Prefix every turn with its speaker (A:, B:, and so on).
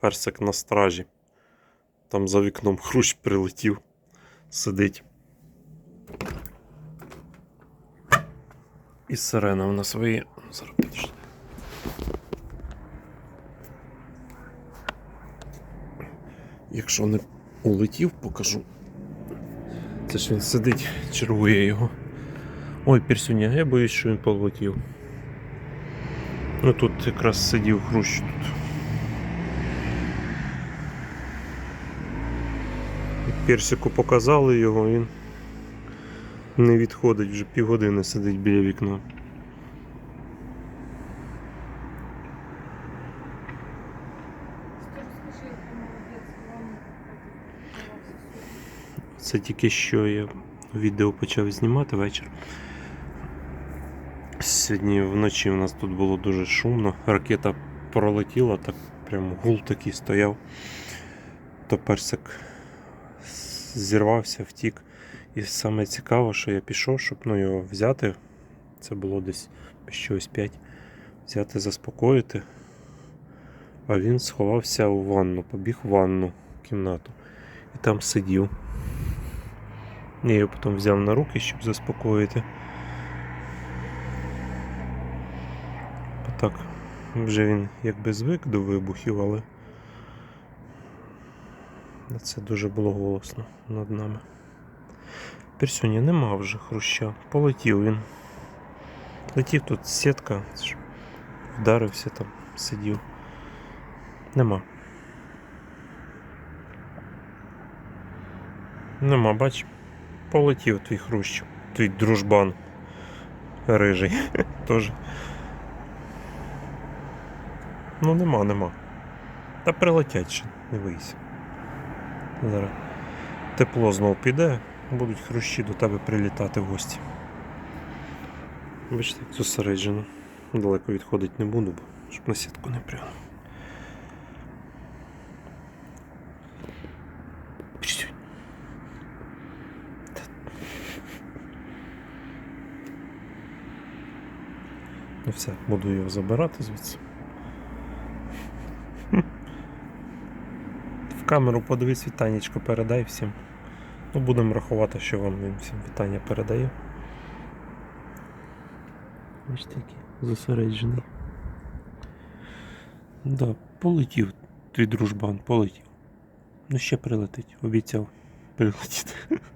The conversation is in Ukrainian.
A: персик на стражі. Там за вікном хрущ прилетів, сидить. І сирена в нас виє. Зараз підійшли. Якщо не улетів, покажу. Це ж він сидить, чергує його. Ой, Пірсюня, я боюсь, що він полетів. Ну тут якраз сидів хрущ тут. Персику показали його, він не відходить, вже півгодини сидить біля вікна. Це тільки що я відео почав знімати вечір. Сьогодні вночі у нас тут було дуже шумно. Ракета пролетіла, так прям гул такий стояв. То персик зірвався, втік. І саме цікаво, що я пішов, щоб ну, його взяти. Це було десь щось 5. Взяти, заспокоїти. А він сховався у ванну, побіг в ванну кімнату. І там сидів. Я його потім взяв на руки, щоб заспокоїти. Так, вже він якби звик до вибухів, але це дуже було голосно над нами. Персюні нема вже хруща. Полетів він. Летів тут сітка, вдарився там, сидів. Нема. Нема, бач. Полетів твій хрущ, твій дружбан рижий. Тоже. Ну нема, нема. Та прилетять ще, не вийся. Зараз тепло знов піде, будуть хрущі до тебе прилітати в гості. Бачите, як зосереджено. Далеко відходити не буду, щоб на сітку не прямо. Та- Ну все, буду його забирати звідси. Камеру подивись вітанечко, передай всім. Ну, будемо рахувати, що вам він всім вітання передає. Бачите, який зосереджений. Да, полетів твій дружбан, полетів. Ну ще прилетить, обіцяв прилетіти.